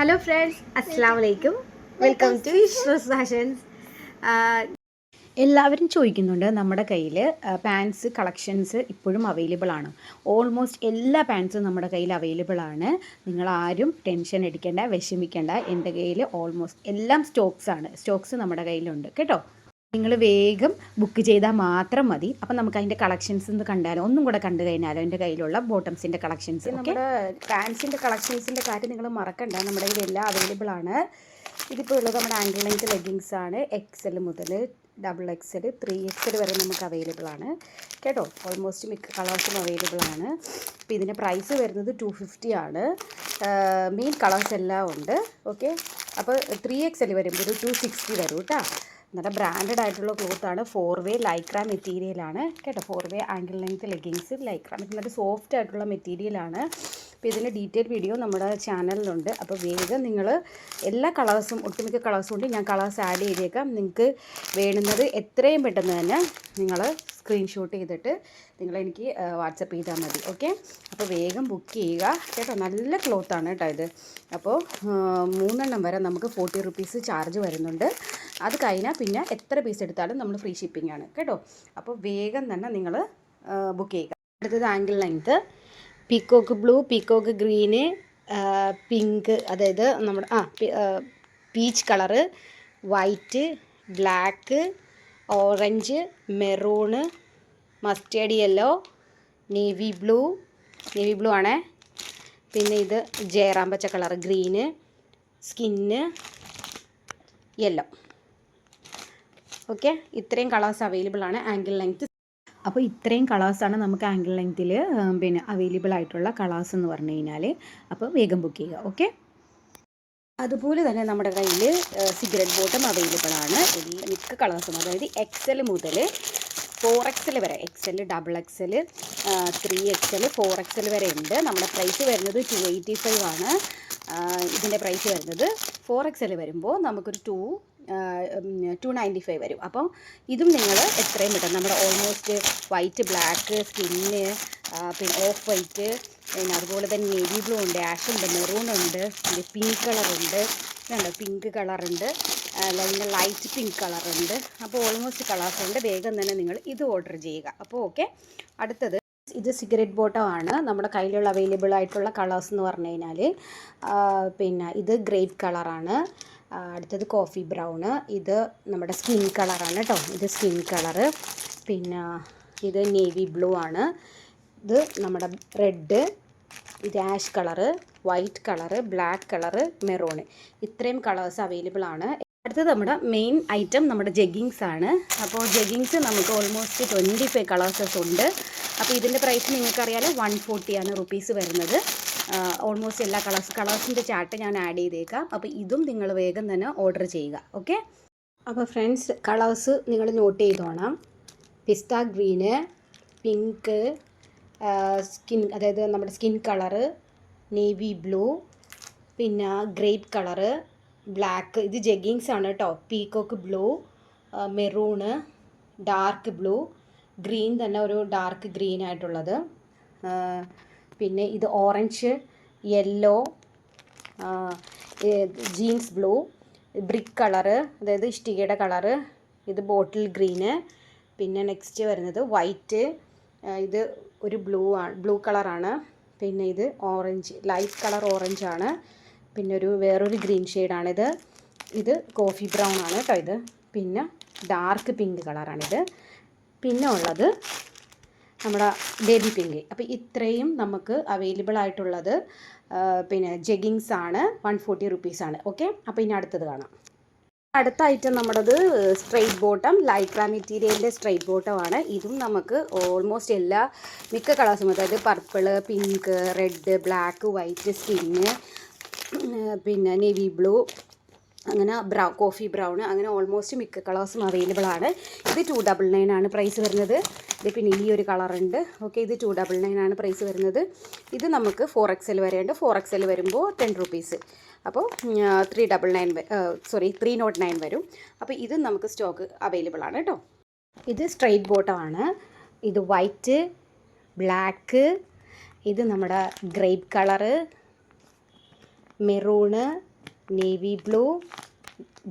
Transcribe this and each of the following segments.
Hello friends അസ്സാം വലൈക്കും welcome to fashions എല്ലാവരും ചോദിക്കുന്നുണ്ട് നമ്മുടെ കയ്യിൽ പാൻസ് കളക്ഷൻസ് ഇപ്പോഴും അവൈലബിൾ ആണ്? ഓൾമോസ്റ്റ് എല്ലാ പാൻസും നമ്മുടെ കയ്യിൽ അവൈലബിൾ ആണ്. നിങ്ങൾ ആരും ടെൻഷൻ അടിക്കേണ്ട വിഷമിക്കേണ്ട. എന്റെ കയ്യിൽ ഓൾമോസ്റ്റ് എല്ലാം സ്റ്റോക്സ് ആണ്. സ്റ്റോക്സ് നമ്മുടെ കയ്യിലുണ്ട്. കേട്ടോ? നിങ്ങൾ വേഗം ബുക്ക് ചെയ്താൽ മാത്രം മതി. അപ്പം നമുക്ക് അതിന്റെ കളക്ഷൻസ് ഒന്ന് കണ്ടാലോ? ഒന്നും കൂടെ കണ്ടു കഴിഞ്ഞാലോ എന്റെ കയ്യിലുള്ള ബോട്ടംസിന്റെ കളക്ഷൻസ് നമ്മുടെ പാൻസിന്റെ കളക്ഷൻസിന്റെ കാര്യം നിങ്ങൾ മറക്കണ്ട. നമ്മുടെ ഇതെല്ലാം അവൈലബിൾ ആണ്. ഇതിപ്പോൾ ഉള്ളത് നമ്മുടെ ആംഗിൾ ലെങ്ത് ലെഗിങ്സ് ആണ്. എക്സൽ മുതൽ ഡബിൾ എക്സൽ ത്രീ എക്സൽ വരെ നമുക്ക് അവൈലബിൾ ആണ്. കേട്ടോ? ഓൾമോസ്റ്റ് മിക്ക കളേഴ്സും അവൈലബിൾ ആണ്. അപ്പോൾ ഇതിന്റെ പ്രൈസ് വരുന്നത് ടു ഫിഫ്റ്റി ആണ്. മെയിൻ കളേഴ്സ് എല്ലാം ഉണ്ട് ഓക്കെ അപ്പോൾ ത്രീ എക്സൽ വരുമ്പോൾ ഒരു ടു സിക്സ്റ്റി വരും കേട്ടോ നല്ല ബ്രാൻഡഡ് ആയിട്ടുള്ള ക്ലോത്താണ് ഫോർ വേ ലൈക്ര മെറ്റീരിയലാണ് കേട്ടോ four way ankle length leggings lycra നല്ല സോഫ്റ്റ് ആയിട്ടുള്ള മെറ്റീരിയലാണ് അപ്പോൾ ഇതിന്റെ ഡീറ്റെയിൽ വീഡിയോ നമ്മുടെ ചാനലിലുണ്ട് അപ്പോൾ വേഗം നിങ്ങൾ എല്ലാ കളേഴ്സും ഒട്ടുമിക്ക കളേഴ്സും ഉണ്ട്. ഞാൻ കളേഴ്സ് ആഡ് ചെയ്തേക്കാം. നിങ്ങൾക്ക് വേണുന്നത് എത്രയും പെട്ടെന്ന് തന്നെ നിങ്ങൾ സ്ക്രീൻഷോട്ട് ചെയ്തിട്ട് നിങ്ങൾ എനിക്ക് വാട്സപ്പ് ചെയ്താൽ മതി. ഓക്കെ അപ്പോൾ വേഗം ബുക്ക് ചെയ്യുക. കേട്ടോ നല്ല ക്ലോത്താണ് കേട്ടോ ഇത്. അപ്പോൾ മൂന്നെണ്ണം വരെ നമുക്ക് ഫോർട്ടി റുപ്പീസ് ചാർജ് വരുന്നുണ്ട്. അത് കഴിഞ്ഞാൽ പിന്നെ എത്ര പീസ് എടുത്താലും നമ്മൾ ഫ്രീ ഷിപ്പിംഗ് ആണ്. കേട്ടോ? അപ്പോൾ വേഗം തന്നെ നിങ്ങൾ ബുക്ക് ചെയ്യുക. അടുത്തത് ankle length peacock blue peacock green pink അതായത് നമ്മുടെ ആ peach colour white black orange maroon mustard yellow navy blue. Navy blue ആണേ. പിന്നെ ഇത് ജയറാം പച്ച colour green skin yellow. Okay? ഇത്രയും കളേഴ്സ് അവൈലബിൾ ആണ് ആംഗിൾ ലെങ്ത്ത് അപ്പോൾ ഇത്രയും കളേഴ്സാണ് നമുക്ക് ആംഗിൾ ലെങ്ത്തിൽ പിന്നെ അവൈലബിൾ ആയിട്ടുള്ള കളേഴ്സ് എന്ന് പറഞ്ഞു കഴിഞ്ഞാൽ അപ്പോൾ വേഗം ബുക്ക് ചെയ്യുക. ഓക്കെ? അതുപോലെ തന്നെ നമ്മുടെ കയ്യിൽ സിഗരറ്റ് ബോട്ടം അവൈലബിൾ ആണ്. മിക്ക കളേഴ്സും അതായത് എക്സൽ മുതൽ ഫോർ എക്സൽ വരെ XL double XL three XL four XL വരെ ഉണ്ട്. നമ്മുടെ പ്രൈസ് വരുന്നത് ടു എയ്റ്റി ഫൈവ് ആണ് ഇതിന്റെ പ്രൈസ് വരുന്നത് ഫോർ എക്സൽ വരുമ്പോൾ നമുക്കൊരു ടു ടു നയന്റി ഫൈവ് വരും. അപ്പോൾ ഇതും നിങ്ങൾ എത്രയും പെട്ടെന്ന് നമ്മുടെ ഓൾമോസ്റ്റ് വൈറ്റ് ബ്ലാക്ക് സ്കിന്ന് പിന്നെ ഓഫ് വൈറ്റ് പിന്നെ അതുപോലെ തന്നെ നേവി ബ്ലൂ ഉണ്ട് ആഷ് ഉണ്ട് മെറൂൺ ഉണ്ട് പിന്നെ പിങ്ക് കളറുണ്ട് ഇതുണ്ട് പിങ്ക് കളറുണ്ട് അല്ലെങ്കിൽ ലൈറ്റ് പിങ്ക് കളറുണ്ട് അപ്പോൾ ഓൾമോസ്റ്റ് കളേഴ്സ് ഉണ്ട്. വേഗം തന്നെ നിങ്ങൾ ഇത് ഓർഡർ ചെയ്യുക. അപ്പോൾ ഓക്കെ അടുത്തത് ഇത് സിഗരറ്റ് ബോട്ടം ആണ്. നമ്മുടെ കയ്യിലുള്ള അവൈലബിൾ ആയിട്ടുള്ള കളേഴ്സ് എന്ന് പറഞ്ഞു കഴിഞ്ഞാൽ പിന്നെ ഇത് ഗ്രേപ്പ് കളറാണ് അടുത്തത് കോഫി ബ്രൗണ് ഇത് നമ്മുടെ സ്കിൻ കളറാണ് കേട്ടോ ഇത് സ്കിൻ കളറ് പിന്നെ ഇത് നേവി ബ്ലൂ ആണ്. ഇത് നമ്മുടെ റെഡ് ഇത് ash colour white colour black colour maroon ഇത്രയും കളേഴ്സ് അവൈലബിൾ ആണ്. അടുത്തത് നമ്മുടെ മെയിൻ ഐറ്റം നമ്മുടെ ജഗ്ഗിങ്സ് ആണ്. അപ്പോൾ ജഗ്ഗിങ്സ് നമുക്ക് ഓൾമോസ്റ്റ് ട്വന്റി ഫൈവ് കളേഴ്സസ് ഉണ്ട്. അപ്പോൾ ഇതിന്റെ പ്രൈസ് നിങ്ങൾക്കറിയാലോ വൺ ഫോർട്ടിയാണ് റുപ്പീസ് വരുന്നത്. ഓൾമോസ്റ്റ് എല്ലാ കളേഴ്സ് കളേഴ്സിന്റെ ചാർട്ട് ഞാൻ ആഡ് ചെയ്തേക്കാം. അപ്പോൾ ഇതും നിങ്ങൾ വേഗം തന്നെ ഓർഡർ ചെയ്യുക. ഓക്കെ അപ്പോൾ ഫ്രണ്ട്സ് കളേഴ്സ് നിങ്ങൾ നോട്ട് ചെയ്തോണം. പിസ്ത ഗ്രീന് പിങ്ക് സ്കിൻ അതായത് നമ്മുടെ സ്കിൻ കളറ് നേവി ബ്ലൂ പിന്നെ ഗ്രേപ്പ് കളറ് ബ്ലാക്ക് ഇത് ജെഗിങ്സ് ആണ് കേട്ടോ peacock blue maroon dark blue green തന്നെ ഒരു ഡാർക്ക് ഗ്രീൻ ആയിട്ടുള്ളത്. പിന്നെ ഇത് orange yellow jeans blue brick colour അതായത് ഇഷ്ടികയുടെ കളറ് ഇത് ബോട്ടിൽ ഗ്രീന് പിന്നെ നെക്സ്റ്റ് വരുന്നത് വൈറ്റ് ഇത് ഒരു ബ്ലൂ ആണ് ബ്ലൂ കളറാണ് പിന്നെ ഇത് ഓറഞ്ച് ലൈറ്റ് കളർ ഓറഞ്ച് ആണ്. പിന്നെ ഒരു വേറൊരു ഗ്രീൻ ഷെയ്ഡാണിത് ഇത്. കോഫി ബ്രൗൺ ആണ് കേട്ടോ ഇത്. പിന്നെ ഡാർക്ക് പിങ്ക് കളറാണിത് പിന്നെ ഉള്ളത് നമ്മുടെ ബേബി പിങ്ക്. അപ്പോൾ ഇത്രയും നമുക്ക് അവൈലബിൾ ആയിട്ടുള്ളത് പിന്നെ ജെഗിങ്സ് ആണ് വൺ ഫോർട്ടി റുപ്പീസ് ആണ്. ഓക്കെ അപ്പോൾ ഇനി അടുത്തത് കാണാം. അടുത്ത ഐറ്റം നമ്മുടേത് സ്ട്രെയിറ്റ് ബോട്ടം ലൈക്ര മെറ്റീരിയലിന്റെ സ്ട്രെയിറ്റ് ബോട്ടമാണ് ഇതും നമുക്ക് ഓൾമോസ്റ്റ് എല്ലാ മിക്ക കളേഴ്സും അതായത് purple pink red black white skin പിന്നെ നേവി ബ്ലൂ അങ്ങനെ ബ്രൗ കോഫി ബ്രൗൺ അങ്ങനെ ഓൾമോസ്റ്റ് മിക്ക കളേഴ്സും അവൈലബിൾ ആണ്. ഇത് ടു ഡബിൾ നയൻ ആണ് പ്രൈസ് വരുന്നത്. ഇത് പിന്നെ ഈ ഒരു കളറുണ്ട് ഓക്കെ ഇത് ടു ഡബിൾ നയൻ ആണ് പ്രൈസ് വരുന്നത്. ഇത് നമുക്ക് ഫോർ എക്സൽ വരെ ഉണ്ട്. ഫോർ എക്സൽ വരുമ്പോൾ ടെൻ റുപ്പീസ് അപ്പോൾ three double nine sorry three nought nine വരും. അപ്പോൾ ഇത് നമുക്ക് സ്റ്റോക്ക് അവൈലബിൾ ആണ് കേട്ടോ ഇത് സ്ട്രെയിറ്റ് ബോട്ടമാണ് ഇത് വൈറ്റ് ബ്ലാക്ക് ഇത് നമ്മുടെ grape colour maroon navy blue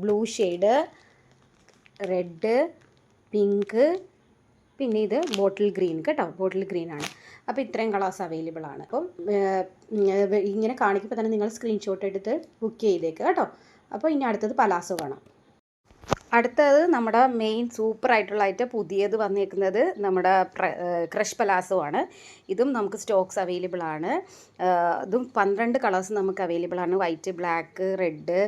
blue shade red pink പിന്നെ ഇത് ബോട്ടിൽ ഗ്രീൻ കേട്ടോ. ബോട്ടിൽ ഗ്രീൻ ആണ്. അപ്പോൾ ഇത്രയും കളേഴ്സ് അവൈലബിൾ ആണ്. അപ്പം ഇങ്ങനെ കാണിക്കുമ്പോൾ തന്നെ നിങ്ങൾ സ്ക്രീൻഷോട്ട് എടുത്ത് ബുക്ക് ചെയ്തേക്കുക കേട്ടോ. അപ്പോൾ ഇനി അടുത്തത് പലാസോ കാണാം. അടുത്തത് നമ്മുടെ മെയിൻ സൂപ്പർ ആയിട്ടുള്ള ഐറ്റം പുതിയത് വന്നിരിക്കുന്നത് നമ്മുടെ ക്രഷ് പലാസോ ആണ്. ഇതും നമുക്ക് സ്റ്റോക്സ് അവൈലബിൾ ആണ്. ഇതും പന്ത്രണ്ട് കളേഴ്സ് നമുക്ക് അവൈലബിൾ ആണ്. വൈറ്റ് ബ്ലാക്ക് റെഡ്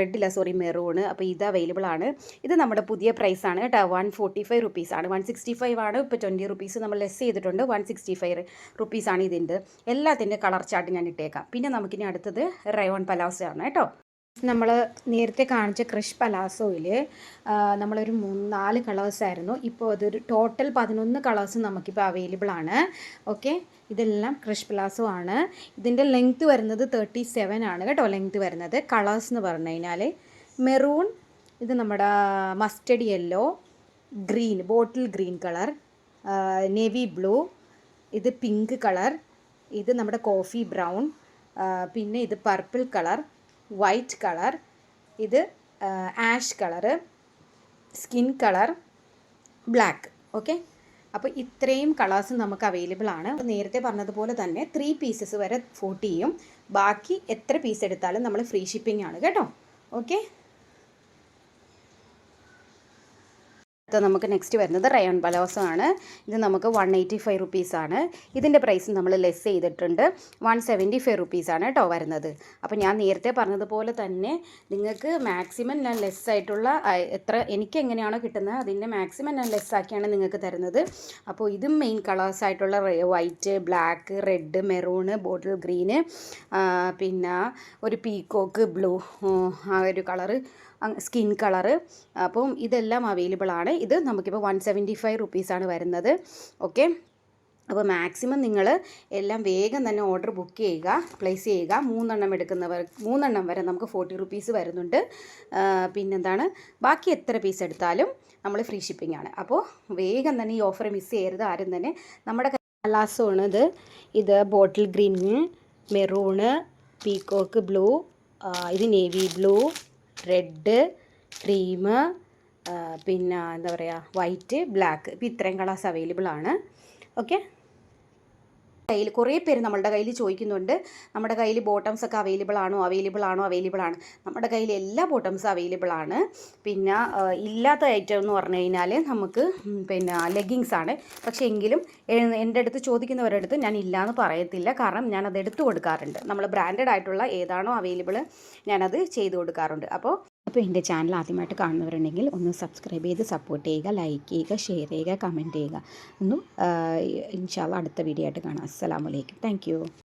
റെഡില്ല സോറി മെറൂണ് അപ്പോൾ ഇത് അവൈലബിൾ ആണ്. ഇത് നമ്മുടെ പുതിയ പ്രൈസ് ആണ് കേട്ടോ. വൺ ഫോർട്ടി ഫൈവ് റുപ്പീസ് ആണ്. വൺ സിക്സ്റ്റി ഫൈവ് ആണ്. ഇപ്പോൾ ട്വന്റി റുപ്പീസ് നമ്മൾ ലെസ് ചെയ്തിട്ടുണ്ട്. വൺ സിക്സ്റ്റി ഫൈവ് റുപ്പീസ് ആണ് ഇതിന്റെ. എല്ലാത്തിന്റെ കളർ ചാർട്ട് ഞാൻ ഇട്ടേക്കാം. പിന്നെ നമുക്കിനി അടുത്തത് റയോൺ പലാസോ ആണ് കേട്ടോ. നമ്മൾ നേരത്തെ കാണിച്ച ക്രഷ് പലാസോയിൽ നമ്മളൊരു മൂന്ന് നാല് കളേഴ്സ് ആയിരുന്നു. ഇപ്പോൾ അതൊരു ടോട്ടൽ പതിനൊന്ന് കളേഴ്സ് നമുക്കിപ്പോൾ അവൈലബിൾ ആണ്. ഓക്കെ? ഇതെല്ലാം ക്രിഷ് പലാസോ ആണ്. ഇതിന്റെ ലെങ്ത്ത് വരുന്നത് തേർട്ടി സെവൻ ആണ് കേട്ടോ ലെങ്ത്ത് വരുന്നത്. കളേഴ്സ് എന്ന് പറഞ്ഞു കഴിഞ്ഞാൽ മെറൂൺ ഇത് നമ്മുടെ mustard yellow green bottle green colour navy blue ഇത് പിങ്ക് കളർ ഇത് നമ്മുടെ കോഫി ബ്രൗൺ പിന്നെ ഇത് പർപ്പിൾ കളർ വൈറ്റ് കളർ ഇത് ash colour skin colour black. Okay? അപ്പോൾ ഇത്രയും കളേഴ്സ് നമുക്ക് അവൈലബിൾ ആണ്. നേരത്തെ പറഞ്ഞതുപോലെ തന്നെ ത്രീ പീസസ് വരെ ഫോർട്ടി ചെയ്യും. ബാക്കി എത്ര പീസ് എടുത്താലും നമ്മൾ ഫ്രീ ഷിപ്പിംഗ് ആണ്. കേട്ടോ? ഓക്കെ? നമുക്ക് നെക്സ്റ്റ് വരുന്നത് റയോൺ പലോസോ ആണ്. ഇത് നമുക്ക് വൺ എയ്റ്റി ഫൈവ് റുപ്പീസാണ് ഇതിന്റെ പ്രൈസ് നമ്മൾ ലെസ് ചെയ്തിട്ടുണ്ട്. വൺ സെവന്റി ഫൈവ് റുപ്പീസാണ് കേട്ടോ വരുന്നത്. അപ്പോൾ ഞാൻ നേരത്തെ പറഞ്ഞതുപോലെ തന്നെ നിങ്ങൾക്ക് മാക്സിമം ഞാൻ ലെസ് ആയിട്ടുള്ള എത്ര എനിക്ക് എങ്ങനെയാണോ കിട്ടുന്നത് അതിന്റെ മാക്സിമം ഞാൻ ലെസ് ആക്കിയാണ് നിങ്ങൾക്ക് തരുന്നത്. അപ്പോൾ ഇതും മെയിൻ കളേഴ്സ് ആയിട്ടുള്ള white black red maroon bottle green പിന്നെ ഒരു പീക്കോക്ക് ബ്ലൂ ആ ഒരു കളറ് സ്കിൻ കളർ അപ്പം ഇതെല്ലാം അവൈലബിൾ ആണ്. ഇത് നമുക്കിപ്പോൾ വൺ സെവന്റി ഫൈവ് റുപ്പീസാണ് വരുന്നത്. ഓക്കെ അപ്പോൾ മാക്സിമം നിങ്ങൾ എല്ലാം വേഗം തന്നെ ഓർഡർ ബുക്ക് ചെയ്യുക പ്ലേസ് ചെയ്യുക. മൂന്നെണ്ണം എടുക്കുന്നവർ മൂന്നെണ്ണം വരെ നമുക്ക് ഫോർട്ടി റുപ്പീസ് വരുന്നുണ്ട്. പിന്നെന്താണ്? ബാക്കി എത്ര പീസ് എടുത്താലും നമ്മൾ ഫ്രീ ഷിപ്പിംഗ് ആണ്. അപ്പോൾ വേഗം തന്നെ ഈ ഓഫർ മിസ് ചെയ്യരുത് ആരും തന്നെ. നമ്മുടെ കലാസമാണ് ഇത്. ഇത് bottle green maroon peacock blue ഇത് നേവി ബ്ലൂ റെഡ് ക്രീം പിന്നെ എന്താ പറയുക വൈറ്റ് ബ്ലാക്ക്. ഇപ്പോൾ ഇത്രയും കളേഴ്സ് അവൈലബിൾ ആണ്. ഓക്കെ? കയ്യിൽ കുറേ പേര് നമ്മളുടെ കയ്യിൽ ചോദിക്കുന്നുണ്ട്. നമ്മുടെ കയ്യിൽ ബോട്ടംസ് ഒക്കെ അവൈലബിൾ ആണോ അവൈലബിൾ ആണോ അവൈലബിൾ ആണ്. നമ്മുടെ കയ്യിൽ എല്ലാ ബോട്ടംസും അവൈലബിൾ ആണ്. പിന്നെ ഇല്ലാത്ത ഐറ്റം എന്ന് പറഞ്ഞു കഴിഞ്ഞാൽ നമുക്ക് പിന്നെ ലെഗിങ്സ് ആണ്. പക്ഷേ എങ്കിലും എന്റെ അടുത്ത് ചോദിക്കുന്നവരുടെ അടുത്ത് ഞാൻ ഇല്ലയെന്ന് പറയത്തില്ല. കാരണം ഞാനത് എടുത്തു കൊടുക്കാറുണ്ട്. നമ്മൾ ബ്രാൻഡഡ് ആയിട്ടുള്ള ഏതാണോ അവൈലബിൾ ഞാനത് ചെയ്തു കൊടുക്കാറുണ്ട്. അപ്പോൾ അപ്പോൾ എന്റെ ചാനൽ ആദ്യമായിട്ട് കാണുന്നവരുണ്ടെങ്കിൽ ഒന്ന് സബ്സ്ക്രൈബ് ചെയ്ത് സപ്പോർട്ട് ചെയ്യുക ലൈക്ക് ചെയ്യുക ഷെയർ ചെയ്യുക കമന്റ് ചെയ്യുക. ഒന്ന് ഇൻഷാല്ല അടുത്ത വീഡിയോ ആയിട്ട് കാണാം. അസ്സലാമലൈക്കും താങ്ക് യു